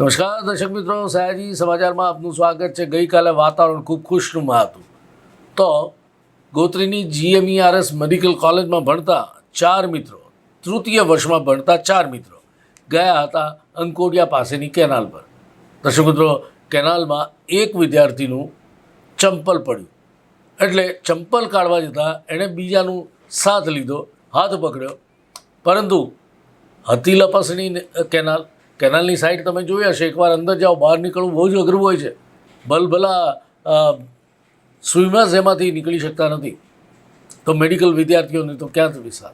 નમસ્કાર, દર્શક મિત્રો, સયાજી સમાચારમાં આપનું સ્વાગત છે. ગઈકાલે વાતાવરણ ખૂબ ખુશનુમા હતું. તો ગોત્રીની જીએમઈઆરએસ મેડિકલ કોલેજમાં ભણતા ચાર મિત્રો, તૃતીય વર્ષમાં ભણતા ચાર મિત્રો ગયા હતા અંકોડિયા પાસેની કેનાલ પર. દર્શક મિત્રો, કેનાલમાં એક વિદ્યાર્થીનું ચંપલ પડ્યું. એટલે ચંપલ કાઢવા જતાં એણે બીજાનું સાથ લીધો, હાથ પકડ્યો. પરંતુ હતી લપસણી કેનાલ કેનાલની સાઈડ તમે જોઈ હશે, એકવાર અંદર જાઓ, બહાર નીકળવું બહુ જ અઘરું હોય છે. ભલભલા સ્વિમર્સ એમાંથી નીકળી શકતા નથી. તો મેડિકલ વિદ્યાર્થીઓને તો ક્યાં વિસાર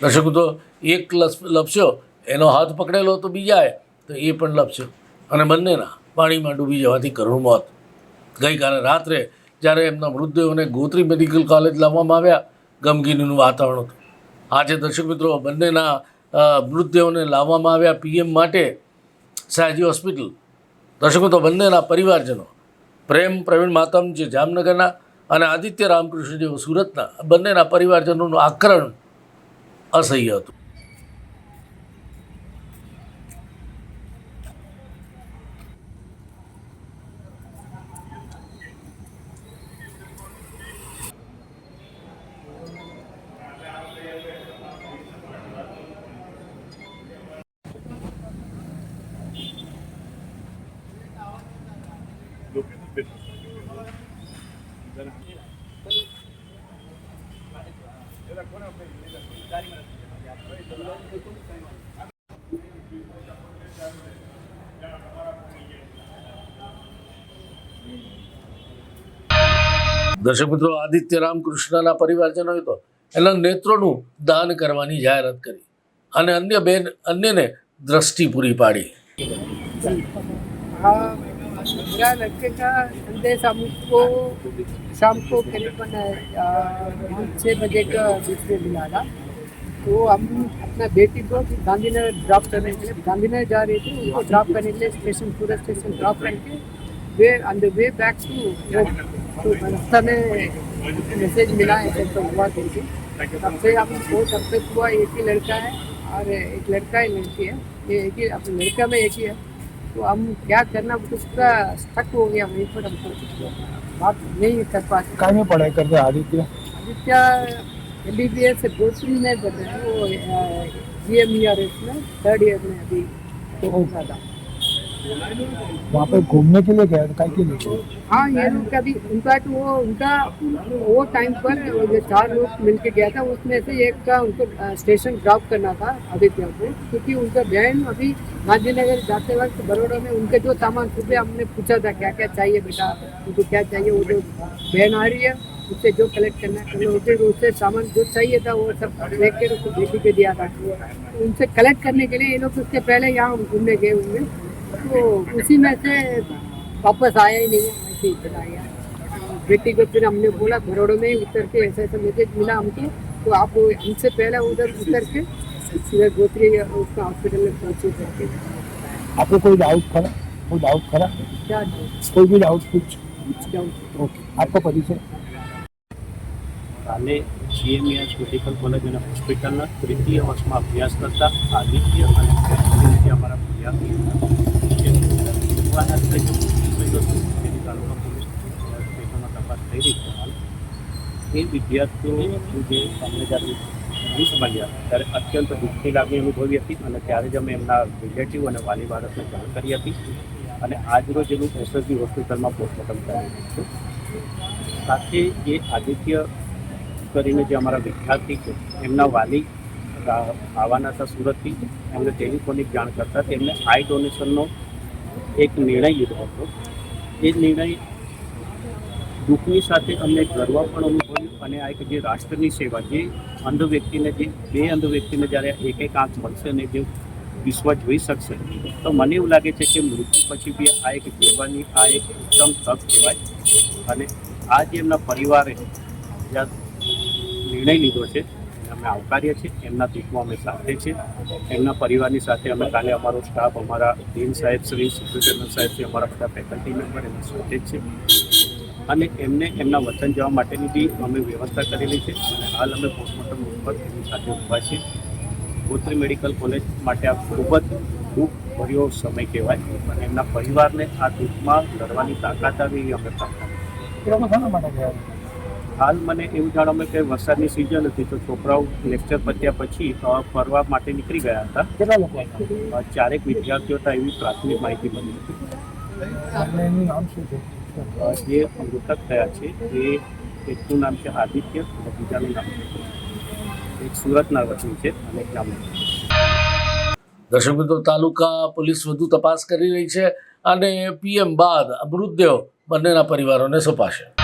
દર્શકો, તો એક લપસ્યો, એનો હાથ પકડેલો તો બીજાએ, તો એ પણ લપસ્યો. અને બંનેના પાણીમાં ડૂબી જવાથી કરુણ મોત. ગઈકાલે રાત્રે જ્યારે એમના મૃતદેહોને ગોત્રી મેડિકલ કોલેજ લાવવામાં આવ્યા, ગમગીનીનું વાતાવરણ હતું. આજે દર્શક મિત્રો, બંનેના મૃતદેહોને લાવવામાં આવ્યા પીએમ માટે સયાજી હોસ્પિટલ. દર્શકો, તો બંનેના પરિવારજનો, પ્રેમ પ્રવીણ માતમ જે જામનગરના અને આદિત્ય રામકૃષ્ણ જેઓ સુરતના, બંનેના પરિવારજનોનું આક્રમણ અસહ્ય હતું. દર્શક મિત્રો, આદિત્ય રામકૃષ્ણના પરિવારજનોએ તો એના નેત્રોનું દાન કરવાની જાહેરાત કરી અને અન્ય બેન અન્યને દ્રષ્ટિ પૂરી પાડી. मेरा लड़के का संदेश हमको शाम को करीबन छः बजे का बीच में मिला था। तो हम अपना बेटी को गांधीनगर ड्रॉप करने के लिए, गांधीनगर जा रही थी, उनको ड्रॉप करने के लिए स्टेशन, पूरा स्टेशन ड्रॉप करके way on the way back to तो रास्ता में मैसेज मिला है तो हुआ करके। तब से हमको तब तक हुआ, एक ही लड़का है, और एक लड़का ही लड़की है। ये एक ही, अपने लड़का में एक ही है। तो हम क्या करना उसका स्टक हो गया वहीं पर हमको बात नहीं कर पाते काय में पढ़ाई करते हैं Aditya Aditya M B B S Gotri में कर रहे हैं वो G M E R S में थर्ड ईयर में अभी तो हो रहा था वहाँ पे घूमने के लिए गए के हाँ ये लोग उनका तो वो, उनका वो टाइम पर जो चार लोग मिलके गया था, उसमें से एक का उनको स्टेशन ड्रॉप करना था आदित्य को, क्योंकि उनका बहन अभी गांधीनगर जाते वक्त बड़ौदा में उनके जो सामान सुबह हमने पूछा था, क्या क्या चाहिए बेटा? उनको क्या चाहिए? वो जो बहन आ रही है उससे जो कलेक्ट करना है लो उसे उससे सामान जो चाहिए था, वो सब लेके कर उसको बेटी को दिया था। उनसे कलेक्ट करने के लिए ये लोग उसके पहले यहाँ घूमने गए हुए। तो उसी में से वापस आया ही नहीं है ऐसे ही चला गया बेटी को फिर हमने बोला बड़ौदा में ही उतर के ऐसा ऐसा मैसेज मिला हमको तो आप हमसे पहले उधर उतर के सीधे गोत्री उसका हॉस्पिटल में पहुंचे करके आपको कोई डाउट खरा कोई डाउट खरा क्या कोई भी डाउट कुछ कुछ डाउट ओके आपका परिचय કાલે જીએમઈએસ મેડિકલ કોલેજ અને હોસ્પિટલના તૃતીય વર્ષમાં અભ્યાસ કરતા આદિત્ય અને ફેમિલી જે અમારા વિદ્યાર્થી હતા જે તપાસ થઈ રહી એ વિદ્યાર્થીઓ જે અમને જ્યારે નહીં મળ્યા ત્યારે અત્યંત દુઃખની લાગણી અનુભવી હતી અને ત્યારે જ અમે એમના રિલેટિવ અને વાલી બાળકને જાણ કરી હતી અને આજરોજ એનું એસએસબી હોસ્પિટલમાં પોસ્ટમોર્ટમ કરાવી છે સાથે એ આદિત્ય કરીને જે અમારા વિદ્યાર્થી છે એમના વાલી આવવાના હતા સુરતથી એમને ટેલિફોનિક જાણ કરતા તેમને આઈ ડોનેશનનો એક નિર્ણય લીધો હતો. એ નિર્ણય દુઃખની સાથે અમને ગર્વ પણ અનુભવ્યું અને આ એક જે રાષ્ટ્રની સેવા, જે અંધ વ્યક્તિને જે, બે અંધ વ્યક્તિને જ્યારે એક એક આંખ મળશે અને જે વિશ્વ જોઈ શકશે, તો મને એવું લાગે છે કે મૃત્યુ પછી બી આ એક જીવવાની, આ એક ઉત્તમ તક કહેવાય. અને આ જે એમના પરિવારે જ્યાં નિર્ણય લીધો છે અમે આવકારીએ છીએ, એમના દુઃખમાં અમે સાથે છે એમના પરિવારની સાથે અમે કાલે અમારો સ્ટાફ અમારા ડીન સાહેબ, શ્રી સુપ્રિન્ટેન્ડન્ટ સાહેબ શ્રી અમારા બધા ફેકલ્ટી મેમ્બર એમની સાથે જ છે અને એમને એમના વતન જવા માટેની બી અમે વ્યવસ્થા કરેલી છે અને હાલ અમે પોસ્ટમોર્ટમ ઉપર એમની સાથે ઊભા છીએ. ગોત્રી મેડિકલ કોલેજ માટે આ ખૂબ જ દુઃખ ભર્યો સમય કહેવાય અને એમના પરિવારને આ દુઃખમાં લડવાની તાકાત આવી અમે પ્રાર્થના હાલ મને એવું જાણવા મળ્યું કે વરસાદની સિઝન હતી તો છોકરાઓ લેક્ચર પત્યા પછી ફરવા માટે નીકળી ગયા હતા. કેટલા લોકો ચારેક વિદ્યાર્થીઓ હતા એવી પ્રાથમિક માહિતી મળી હતી. એનું નામ શું છે? જે મૃતક થયા છે એ એકનું નામ છે આદિત્ય અને બીજાનું નામ છે એક સુરતના વતની છે અને એક જામનગર દર્શક મિત્રો તાલુકા પોલીસ વધુ તપાસ કરી રહી છે અને પીએમ બાદ મૃતદેહ બંનેના પરિવારોને સોંપાશે.